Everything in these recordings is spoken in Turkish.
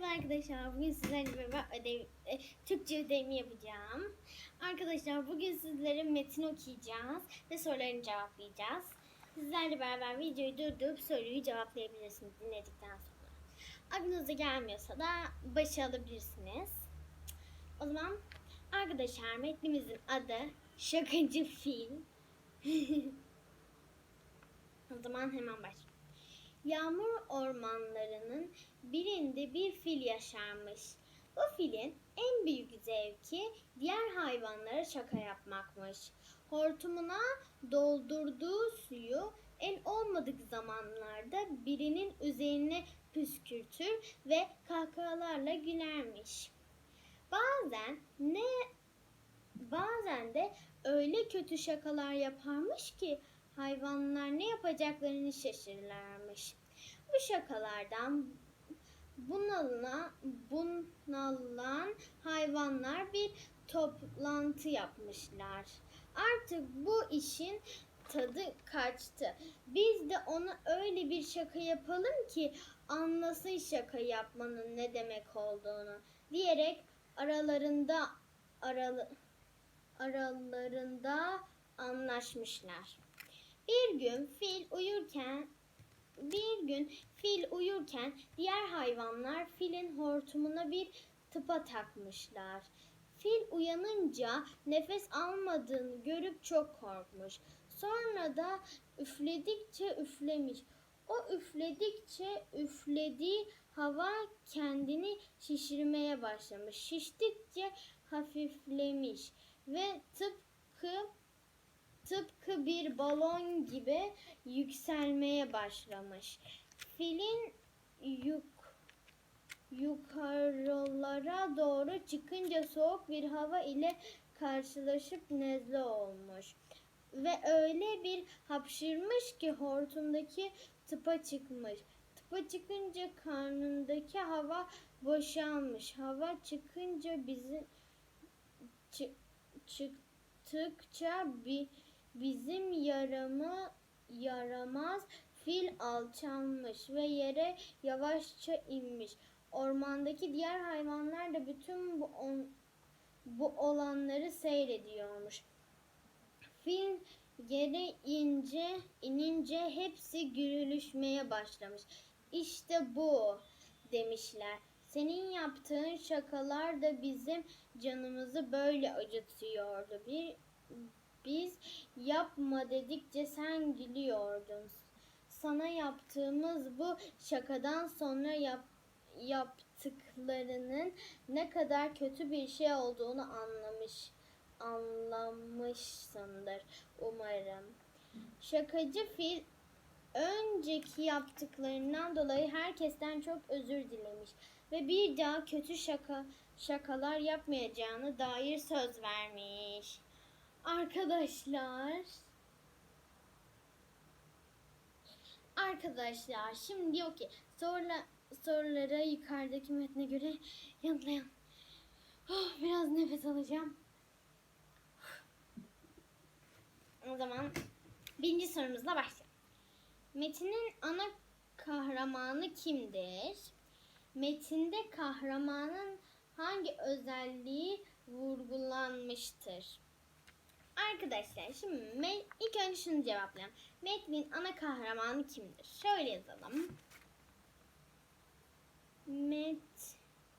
Merhaba arkadaşlar. Bugün sizlerle beraber ödev, e, Türkçe ödevimi yapacağım. Arkadaşlar bugün sizlere metin okuyacağız ve sorularını cevaplayacağız. Sizlerle beraber videoyu durdurup soruyu cevaplayabilirsiniz dinledikten sonra. Aklınıza gelmiyorsa da başa alabilirsiniz. O zaman arkadaşlar metnimizin adı Şakacı Fil. o zaman hemen başlayalım. Yağmur ormanlarının birinde bir fil yaşarmış. Bu filin en büyük zevki diğer hayvanlara şaka yapmakmış. Hortumuna doldurduğu suyu en olmadık zamanlarda birinin üzerine püskürtür ve kahkahalarla gülermiş. Bazen ne bazen de öyle kötü şakalar yaparmış ki hayvanlar ne yapacaklarını şaşırırlarmış. Bu şakalardan bunalına, bunalan hayvanlar bir toplantı yapmışlar. Artık bu işin tadı kaçtı. Biz de ona öyle bir şaka yapalım ki anlasın şaka yapmanın ne demek olduğunu diyerek aralarında aralı, aralarında anlaşmışlar. Bir gün fil uyurken bir gün fil uyurken diğer hayvanlar filin hortumuna bir tıpa takmışlar. Fil uyanınca nefes almadığını görüp çok korkmuş. Sonra da üfledikçe üflemiş. O üfledikçe üflediği hava kendini şişirmeye başlamış. Şiştikçe hafiflemiş ve tıpkı tıpkı bir balon gibi yükselmeye başlamış. Filin yuk, yukarılara doğru çıkınca soğuk bir hava ile karşılaşıp nezle olmuş. Ve öyle bir hapşırmış ki hortumdaki tıpa çıkmış. Tıpa çıkınca karnındaki hava boşalmış. Hava çıkınca bizi çı- çıktıkça bir Bizim yaramı yaramaz fil alçalmış ve yere yavaşça inmiş. Ormandaki diğer hayvanlar da bütün bu, on, bu olanları seyrediyormuş. Fil yere ince inince hepsi gülüşmeye başlamış. İşte bu demişler. Senin yaptığın şakalar da bizim canımızı böyle acıtıyordu. Bir biz yapma dedikçe sen gülüyordun. Sana yaptığımız bu şakadan sonra yap, yaptıklarının ne kadar kötü bir şey olduğunu anlamış anlamışsındır umarım. Şakacı fil önceki yaptıklarından dolayı herkesten çok özür dilemiş ve bir daha kötü şaka şakalar yapmayacağını dair söz vermiş. Arkadaşlar. Arkadaşlar şimdi diyor ki sorular, sorulara yukarıdaki metne göre yanıtlayın. Oh, biraz nefes alacağım. O zaman birinci sorumuzla başlayalım. Metinin ana kahramanı kimdir? Metinde kahramanın hangi özelliği vurgulanmıştır? Arkadaşlar şimdi ilk önce şunu cevaplayalım. Metnin ana kahramanı kimdir? Şöyle yazalım. Metnin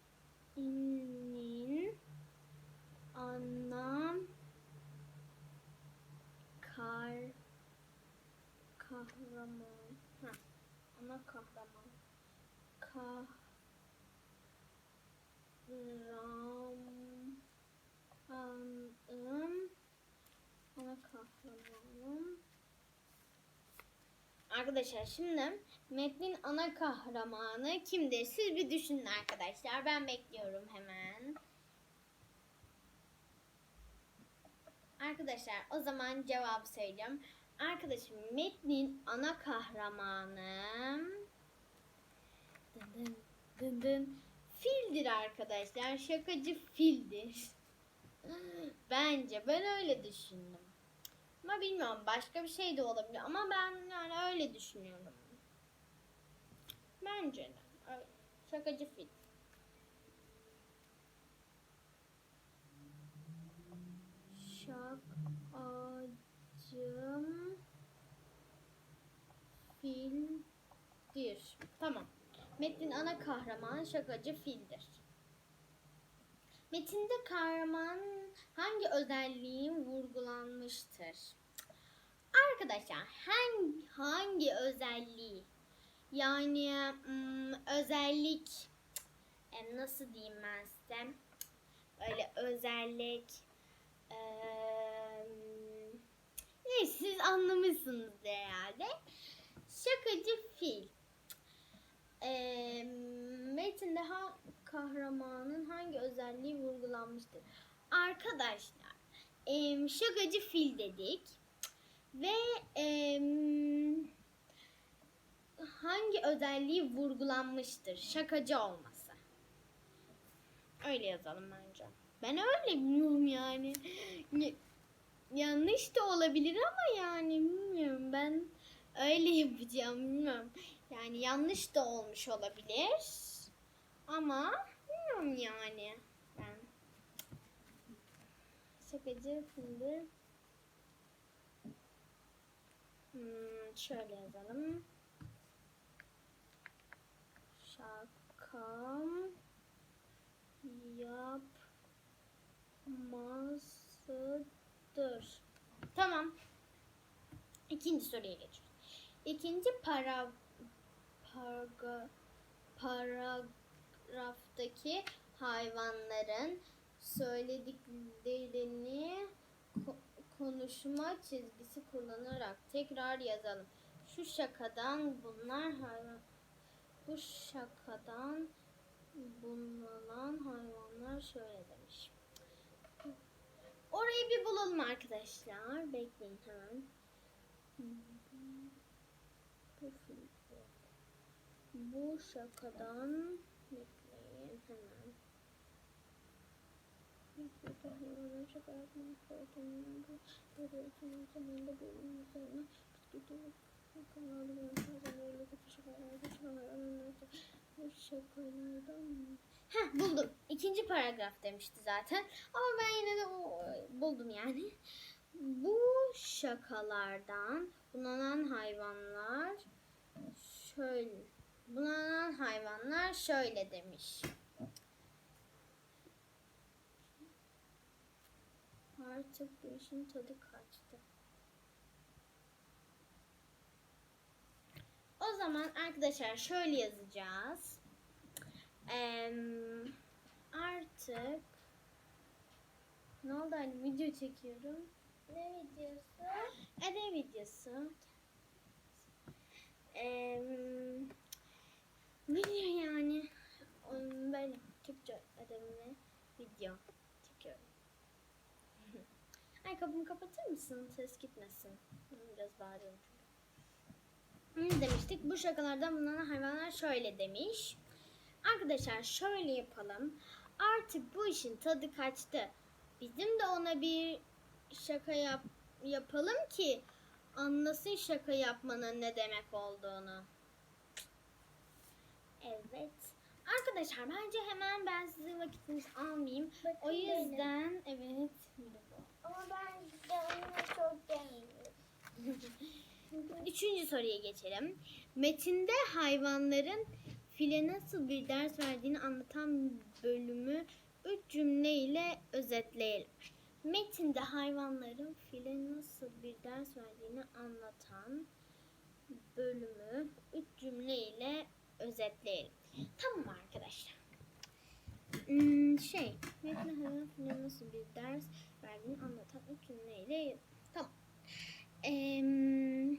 ana kar kahraman. Ha, ana kahraman. Kahramanım ana kahramanım. Arkadaşlar şimdi metnin ana kahramanı kimdir? Siz bir düşünün arkadaşlar. Ben bekliyorum hemen. Arkadaşlar o zaman cevap söyleyeceğim. Arkadaşım metnin ana kahramanı dın dın dın fildir arkadaşlar. Şakacı fildir. Bence ben öyle düşündüm. Ama bilmiyorum başka bir şey de olabilir. Ama ben yani öyle düşünüyorum. Bence de. Öyle. Şakacı film. Şakacım fildir. Tamam. Metnin ana kahramanı şakacı fildir. Metinde kahraman hangi özelliği vurgulanmıştır? Arkadaşlar hangi, hangi özelliği? Yani hmm, özellik e, nasıl diyeyim ben size? Öyle özellik neyse siz anlamışsınız herhalde. Şakacı fil. Metinde ha, kahramanın hangi özelliği vurgulanmıştır? Arkadaşlar em, şakacı fil dedik ve em, hangi özelliği vurgulanmıştır? Şakacı olması. Öyle yazalım bence. Ben öyle bilmiyorum yani. Yanlış da olabilir ama yani bilmiyorum ben öyle yapacağım bilmiyorum. Yani yanlış da olmuş olabilir. Ama bilmiyorum yani ben. Şakacı şimdi. Hmm, şöyle yazalım. Şakam yapmazdır. Tamam. İkinci soruya geçiyoruz. İkinci para paraga, paragraftaki hayvanların söylediklerini ko- konuşma çizgisi kullanarak tekrar yazalım. Şu şakadan bunlar hayvan bu şakadan bulunan hayvanlar şöyle demiş. Orayı bir bulalım arkadaşlar. Bekleyin hemen. Bu film. Hemen. Bu şakalardan Heh buldum. İkinci paragraf demişti zaten. Ama ben yine de o, buldum yani. Bu şakalardan bunanan hayvanlar şöyle bunanan hayvanlar şöyle demiş. Artık bu işin tadı kaçtı. O zaman arkadaşlar şöyle yazacağız. Em, artık ne oldu hani video çekiyorum. Ne videosu? Ödev videosu. Em, video yani. Böyle Türkçe ödevimi video. Ay kapımı kapatır mısın? Ses gitmesin. Biraz bağırıyorum çünkü. Ne demiştik? Bu şakalardan bulunan hayvanlar şöyle demiş. Arkadaşlar şöyle yapalım. Artık bu işin tadı kaçtı. Bizim de ona bir şaka yap yapalım ki anlasın şaka yapmanın ne demek olduğunu. Evet. Arkadaşlar bence hemen ben sizin vakitinizi almayayım. Bakın O benim. yüzden evet. Ama ben canımı çok gelmiyor. Üçüncü soruya geçelim. Metinde hayvanların file nasıl bir ders verdiğini anlatan bölümü üç cümleyle özetleyelim. Metinde hayvanların file nasıl bir ders verdiğini anlatan bölümü üç cümleyle özetleyelim. Tamam arkadaşlar. Hmm, şey, metinde hayvanların file nasıl bir ders verdiğini anlatan üç cümleyle tamam. Em,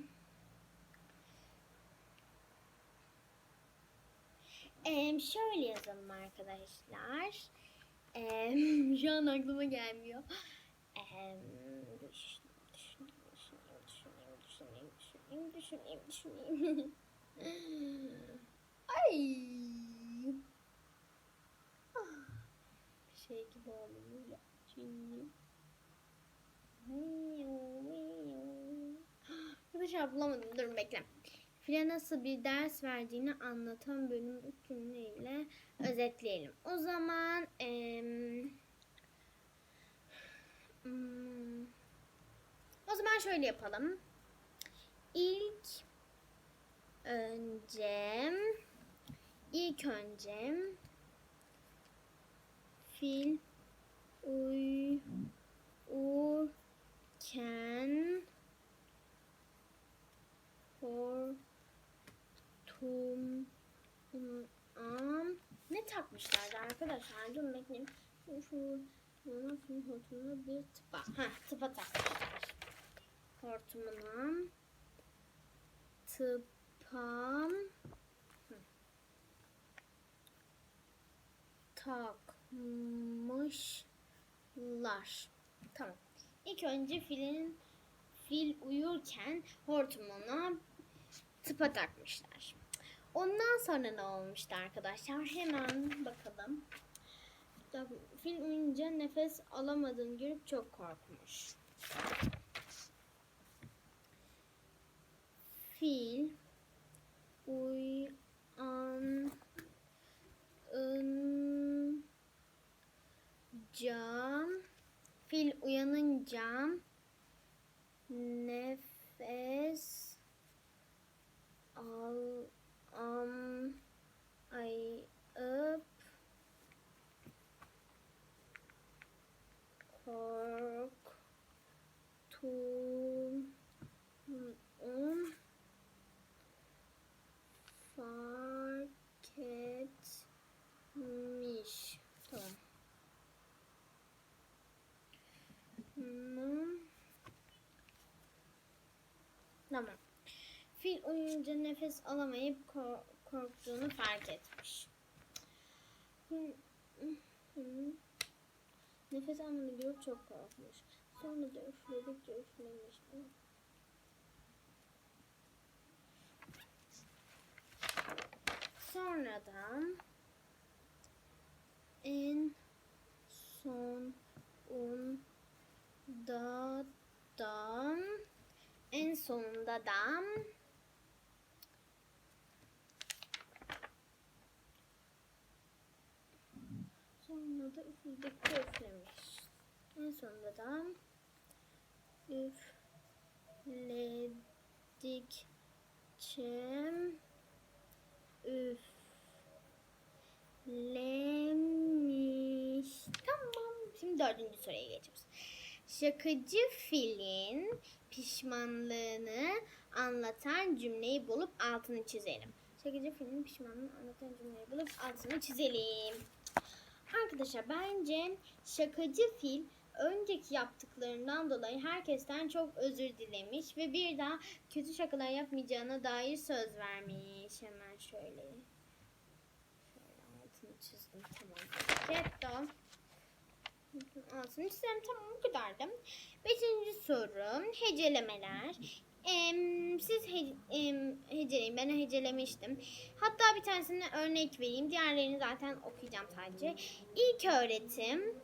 em, şöyle yazalım arkadaşlar. Em, şu an aklıma gelmiyor. Ay. Ah, şey gibi oldu böyle. Şimdi. Arkadaşlar bulamadım. Dur bekle. File nasıl bir ders verdiğini anlatan bölüm üç cümleyle özetleyelim. O zaman hmm, o zaman şöyle yapalım. İlk önce ilk önce fil uy urken hortum am ne takmışlardı arkadaşlar? Dur bekleyin. Şu fil hortumuna bir tıpa. Ha tıpa takmışlar. Hortumuna tıpam takmışlar. Tamam. İlk önce filin fil uyurken hortumuna tıpa takmışlar. Ondan sonra ne olmuştu arkadaşlar? Hemen bakalım. Tabii, Fil uyunca nefes alamadığını görüp çok korkmuş. Fil uyan cam fil uyanınca nefes al am ayıp korktum fark etmiş. Tamam. Hmm. Tamam. Fil uyuyunca nefes alamayıp ko- korktuğunu fark etmiş. Nefes almayı görüp çok korkmuş. Sonra da üfledikçe üflemiş. Sonradan en son da da en sonunda da sonra da üfledikçe üflemiş. En sonunda da üfledikçe üflemiş. Tamam. Şimdi dördüncü soruya geçiyoruz. Şakacı filin pişmanlığını anlatan cümleyi bulup altını çizelim. Şakacı filin pişmanlığını anlatan cümleyi bulup altını çizelim. Arkadaşlar bence şakacı fil önceki yaptıklarından dolayı herkesten çok özür dilemiş ve bir daha kötü şakalar yapmayacağına dair söz vermiş. Hemen şöyle. Şöyle altını çizdim tamam. Getto. Altını çizelim tamam bu kadardı. Beşinci soru hecelemeler. Em, siz he, em, heceleyin ben hecelemiştim. Hatta bir tanesine örnek vereyim. Diğerlerini zaten okuyacağım sadece. İlk öğretim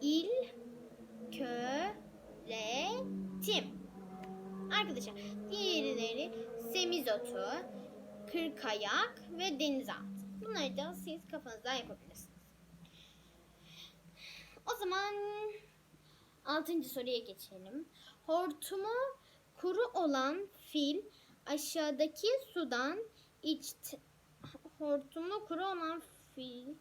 il kö re tim. Arkadaşlar diğerleri semizotu, kırkayak ve denizaltı. Bunları da siz kafanızdan yapabilirsiniz. O zaman altıncı soruya geçelim. Hortumu kuru olan fil aşağıdaki sudan içti. Hortumu kuru olan fil,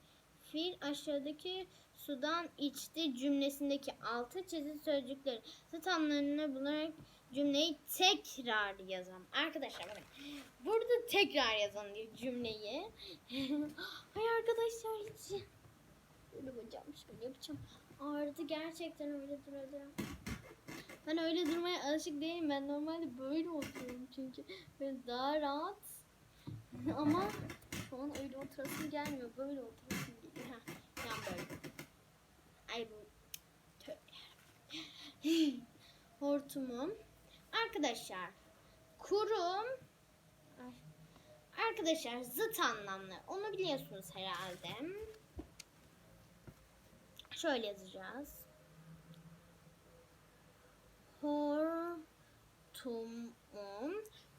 fil aşağıdaki sudan içti cümlesindeki altı çizili sözcükleri zıt anlamlarını bularak cümleyi tekrar yazalım. Arkadaşlar bakın. Burada tekrar yazın diyor cümleyi. Hay arkadaşlar hiç. Böyle bacağım şöyle yapacağım. Ağrıdı gerçekten öyle duracağım. Ben öyle durmaya alışık değilim. Ben normalde böyle oturuyorum çünkü. Böyle daha rahat. Ama şu an öyle oturasım gelmiyor. Böyle oturasım geliyor. Heh, yan böyle. Ay bu. Hortumum. Arkadaşlar. Kurum. Ay. Arkadaşlar zıt anlamlı. Onu biliyorsunuz herhalde. Şöyle yazacağız. Hortumum.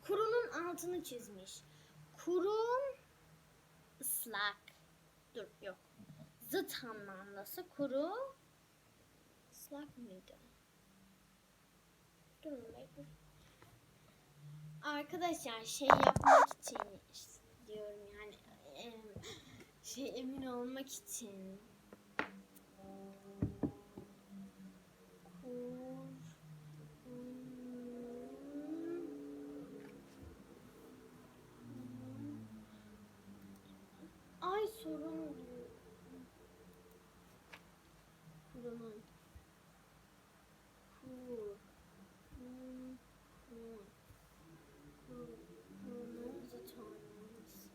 Kurunun altını çizmiş. Kurum ıslak. Dur yok. Zıt anlamlısı kuru ıslak mıydı? Durun bekle. Arkadaşlar şey yapmak için diyorum yani Şey emin olmak için. Ay sorun diyor. Zaman. Kur. Hmm, hmm. Kur. Kur. The times.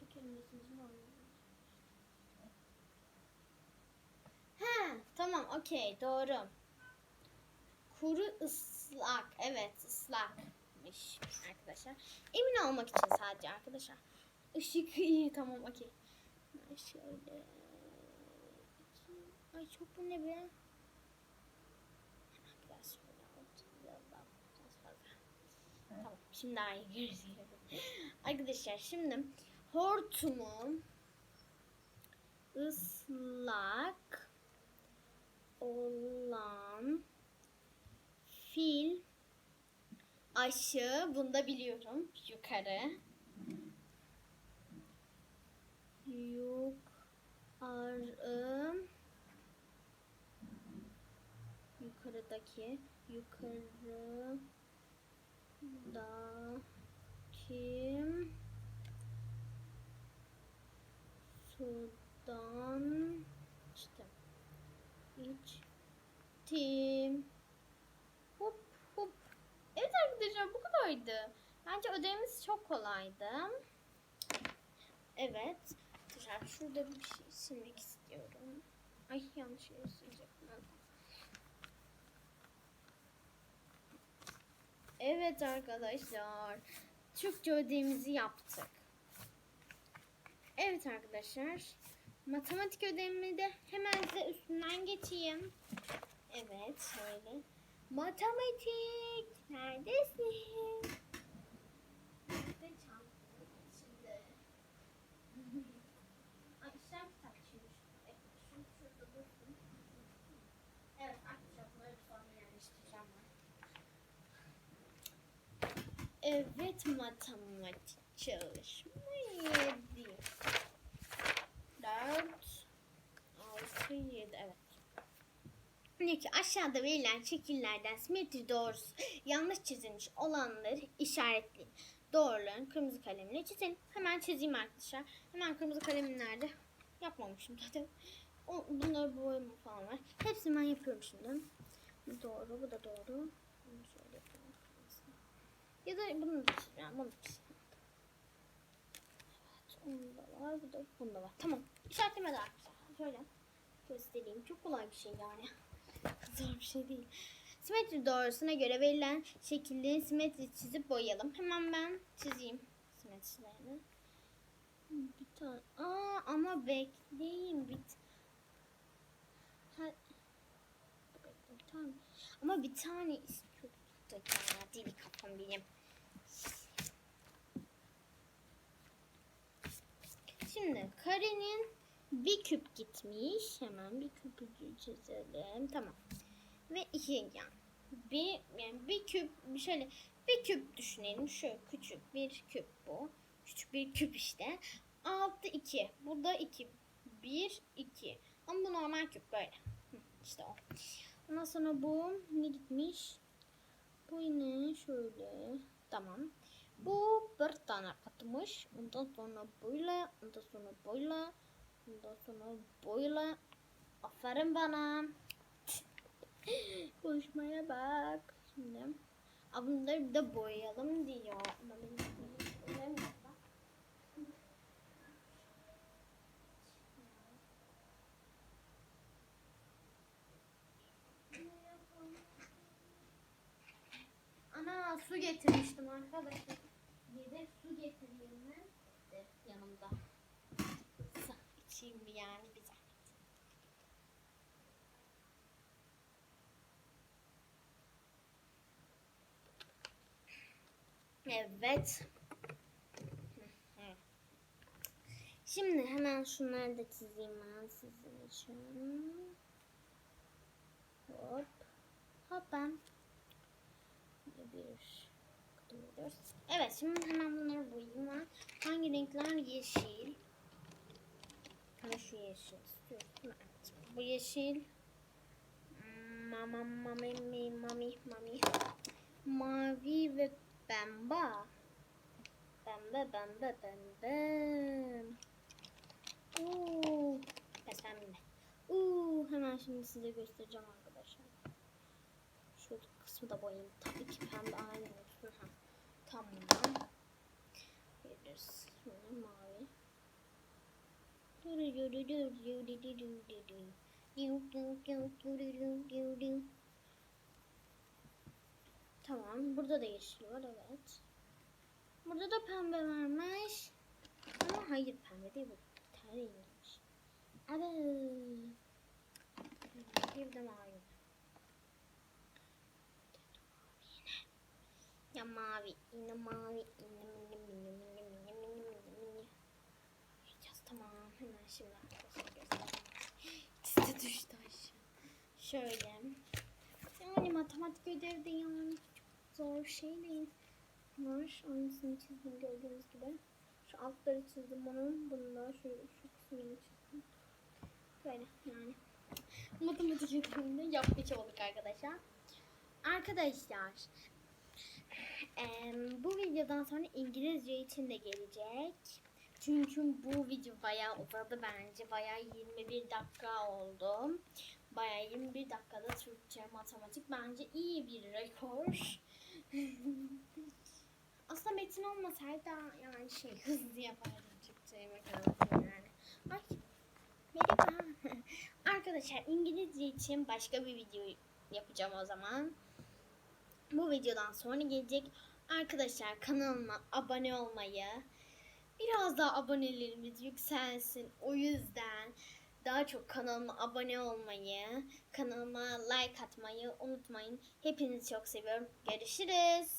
Bir kelimesini var. He, tamam, okey, doğru. Kuru ıslak, evet ıslakmış arkadaşlar. Emin olmak için sadece arkadaşlar. Işık iyi, tamam, okey. Şöyle... Ay çok bu ne be? Biraz şimdi daha iyi görüyoruz. Arkadaşlar şimdi hortumu ıslak olan fil aşı bunu da biliyorum yukarı. Yukarı yukarıdaki yukarı da kim sudan işte içtim hop hop evet arkadaşlar bu kadardı bence ödevimiz çok kolaydı evet arkadaşlar şurada bir şey silmek istiyorum ay yanlış yere silecektim Evet arkadaşlar. Türkçe ödevimizi yaptık. Evet arkadaşlar. Matematik ödevimi de hemen size üstünden geçeyim. Evet şöyle. Matematik neredesin? Ben. Evet matematik çalışma 7. 4 6 7 evet. Diyor ki aşağıda verilen şekillerden simetri doğrusu yanlış çizilmiş olanları işaretleyin. Doğruların kırmızı kalemle çizin. Hemen çizeyim arkadaşlar. Hemen kırmızı kalemim nerede? Yapmamışım zaten. O, bunları boyama falan var. Hepsini ben yapıyorum şimdi. Bu doğru, bu da doğru. Bunu şöyle yapalım. Ya da bunu da çizeceğim. Bunu da çizeceğim. Evet. Onun da var. Bu da bunda var. Tamam. İşaretleme de arkadaşlar. Şöyle göstereyim. Çok kolay bir şey yani. Zor bir şey değil. Simetri doğrusuna göre verilen şekilde simetri çizip boyayalım. Hemen ben çizeyim simetrilerini. Bir tane. Aa ama bekleyin. Bir t- ha. Bekleyin, Tamam. Ama bir tane istiyorum. Deli kafam benim. Şimdi karenin bir küp gitmiş. Hemen bir küpü çizelim. Tamam. Ve iki yan. Bir yani bir küp şöyle bir küp düşünelim. Şu küçük bir küp bu. Küçük bir küp işte. Altı iki. Bu da iki. Bir iki. Ama bu normal küp böyle. İşte o. Ondan sonra bu ne gitmiş? Bu yine şöyle. Tamam. Bu bir tane atmış. Ondan sonra böyle. Ondan sonra böyle. Ondan sonra böyle. Aferin bana. Konuşmaya bak. Şimdi. Bunları de boyayalım diyor. Ama benim da. Ana su getirmiştim arkadaşlar. Yedek su getireyim mi? De, yanımda. İçeyim yani bir Evet. Şimdi hemen şunları da çizeyim ben sizin için. Hop. Hop ben. Bir. Evet şimdi hemen bunları boyayayım ben. Hangi renkler? Yeşil. Hani şu yeşil. Bu yeşil. Mama mami mi mami mami. Mavi ve pembe. Pembe pembe pembe. Oo. Evet, pembe. Oo, hemen şimdi size göstereceğim arkadaşlar. Şu kısmı da boyayayım. Tabii ki pembe aynı olsun. Ha. Tamam. Veririz. Şimdi mavi. Tamam. Burada da yeşil var. Evet. Burada da pembe varmış. Ama hayır pembe değil bu. Ter rengiymiş. Evet. Bir de mavi. Ya mavi, yine mavi, yine mini mini mini mini mini mini mini. Yapacağız tamam. Hemen şimdi arkadaşlar göstereyim. İkisi de düştü aşağı. Şöyle. Yani matematik ödevi de yani zor şey değil. Var. Aynısını çizdim gördüğünüz gibi. Şu altları çizdim onun. Bunu da şu, şu kısmını çizdim. Böyle yani. Matematik ödevinde yapmış olduk arkadaşlar. Arkadaşlar bu videodan sonra İngilizce için de gelecek. Çünkü bu video bayağı uzadı bence. Bayağı 21 dakika oldu. Bayağı 21 dakikada Türkçe, matematik bence iyi bir rekor. Aslında metin olmasaydı daha yani şey hızlı yapardım Türkçe matematik yani. Ay merhaba. Arkadaşlar İngilizce için başka bir video yapacağım o zaman bu videodan sonra gelecek. Arkadaşlar kanalıma abone olmayı, biraz daha abonelerimiz yükselsin. O yüzden daha çok kanalıma abone olmayı, kanalıma like atmayı unutmayın. Hepinizi çok seviyorum. Görüşürüz.